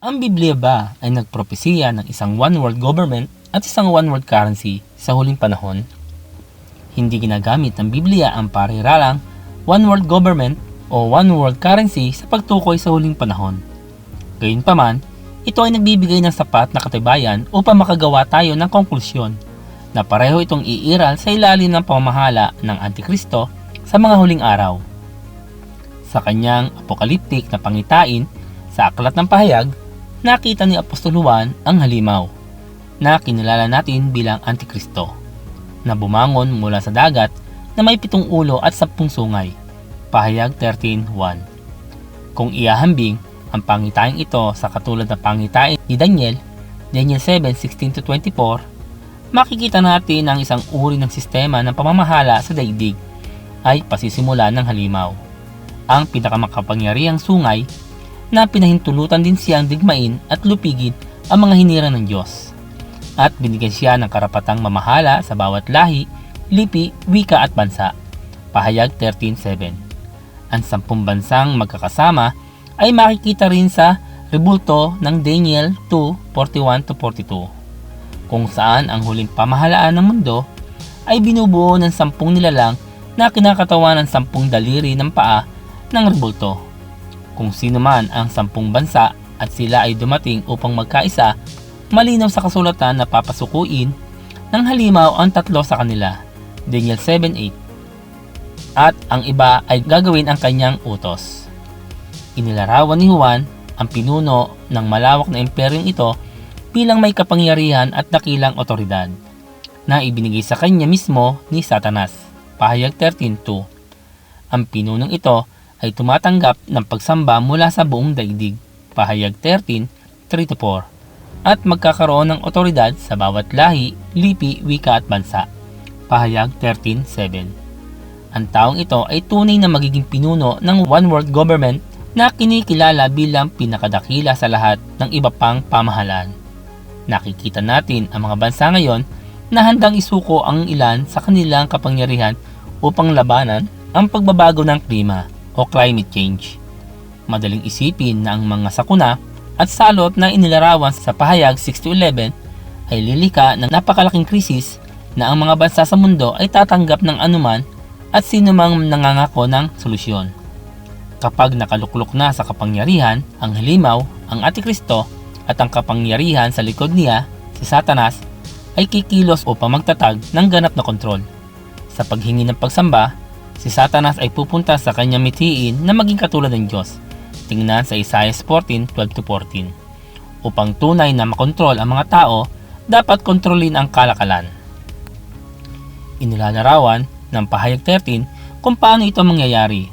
Ang Biblia ba ay nagpropesiya ng isang one-world government at isang one-world currency sa huling panahon? Hindi ginagamit ng Biblia ang pariralang one-world government o one-world currency sa pagtukoy sa huling panahon. Gayunpaman, ito ay nagbibigay ng sapat na katibayan upang makagawa tayo ng konklusyon na pareho itong iiral sa ilalim ng pamamahala ng Antikristo sa mga huling araw. Sa kanyang apokaliptik na pangitain sa Aklat ng Pahayag, nakita ni Apostol Juan ang halimaw na kinilala natin bilang Antikristo na bumangon mula sa dagat na may pitong ulo at sampung sungay. Pahayag 13.1 Kung iahambing ang pangitaing ito sa katulad ng pangitain ni Daniel, Daniel 7.16-24, makikita natin ang isang uri ng sistema ng pamamahala sa daigdig ay pasisimula ng halimaw. Ang pinakamakapangyarihang sungay na pinahintulutan din siyang digmain at lupigin ang mga hinira ng Diyos. At binigyan siya ng karapatang mamahala sa bawat lahi, lipi, wika at bansa. Pahayag 13.7 Ang sampung bansang magkakasama ay makikita rin sa rebulto ng Daniel 2.41-42 kung saan ang huling pamahalaan ng mundo ay binubuo ng sampung nilalang na kinakatawan ng sampung daliri ng paa ng rebulto kung sino man ang sampung bansa at sila ay dumating upang magkaisa, malinaw sa kasulatan na papasukuin ng halimaw ang tatlo sa kanila, Daniel 7.8. At ang iba ay gagawin ang kanyang utos. Inilarawan ni Juan ang pinuno ng malawak na imperyong ito bilang may kapangyarihan at dakilang otoridad na ibinigay sa kanya mismo ni Satanas. Pahayag 13.2 Ang pinunong ito ay tumatanggap ng pagsamba mula sa buong daigdig, pahayag 13, 3-4, at magkakaroon ng otoridad sa bawat lahi, lipi, wika at bansa, pahayag 13.7. Ang taong ito ay tunay na magiging pinuno ng one world government na kinikilala bilang pinakadakila sa lahat ng iba pang pamahalaan. Nakikita natin ang mga bansa ngayon na handang isuko ang ilan sa kanilang kapangyarihan upang labanan ang pagbabago ng klima o climate change. Madaling isipin na ang mga sakuna at salot na inilarawan sa pahayag 6-11 ay lilika ng napakalaking krisis na ang mga bansa sa mundo ay tatanggap ng anuman at sinumang nangangako ng solusyon. Kapag nakaluklok na sa kapangyarihan ang halimaw, ang Antikristo at ang kapangyarihan sa likod niya, si Satanas, ay kikilos upang magtatag ng ganap na kontrol. Sa paghingi ng pagsamba, si Satanas ay pupunta sa kanyang mithiin na maging katulad ng Diyos. Tingnan sa Isaiah 14:12-14. Upang tunay na makontrol ang mga tao, dapat kontrolin ang kalakalan. Inilalarawan ng pahayag 13 kung paano ito mangyayari.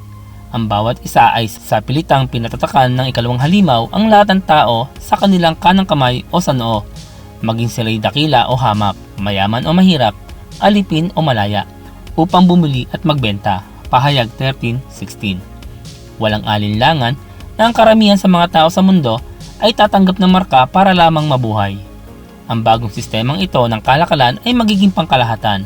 Ang bawat isa ay sa pilitang pinatatakan ng ikalawang halimaw ang lahat ng tao sa kanilang kanang kamay o sa noo, maging sila'y dakila o hamak, mayaman o mahirap, alipin o malaya upang bumili at magbenta. Pahayag 13.16 Walang alinlangan na ang karamihan sa mga tao sa mundo ay tatanggap ng marka para lamang mabuhay. Ang bagong sistemang ito ng kalakalan ay magiging pangkalahatan.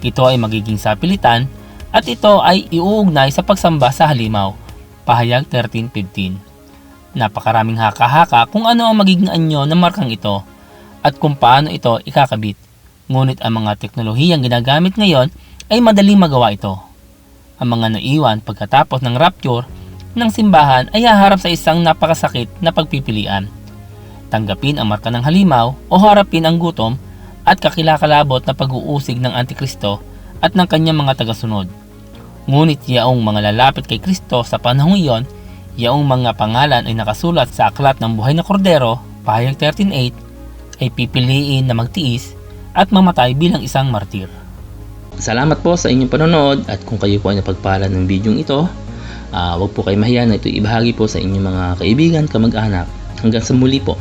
Ito ay magiging sapilitan at ito ay iuugnay sa pagsamba sa halimaw. Pahayag 13.15 Napakaraming haka-haka kung ano ang magiging anyo ng markang ito at kung paano ito ikakabit. Ngunit ang mga teknolohiyang ginagamit ngayon ay madaling magawa ito. Ang mga naiwan pagkatapos ng rapture ng simbahan ay haharap sa isang napakasakit na pagpipilian. Tanggapin ang marka ng halimaw o harapin ang gutom at kakilakalabot na pag-uusig ng Antikristo at ng kanyang mga tagasunod. Ngunit yaong mga lalapit kay Kristo sa panahong iyon, yaong mga pangalan ay nakasulat sa aklat ng buhay na kordero, pahayag 13.8, ay pipiliin na magtiis at mamatay bilang isang martir. Salamat po sa inyong panonood at kung kayo po ay napagpala ng video ito, uh, huwag po kayo mahiya na ito ibahagi po sa inyong mga kaibigan, kamag-anak. Hanggang sa muli po.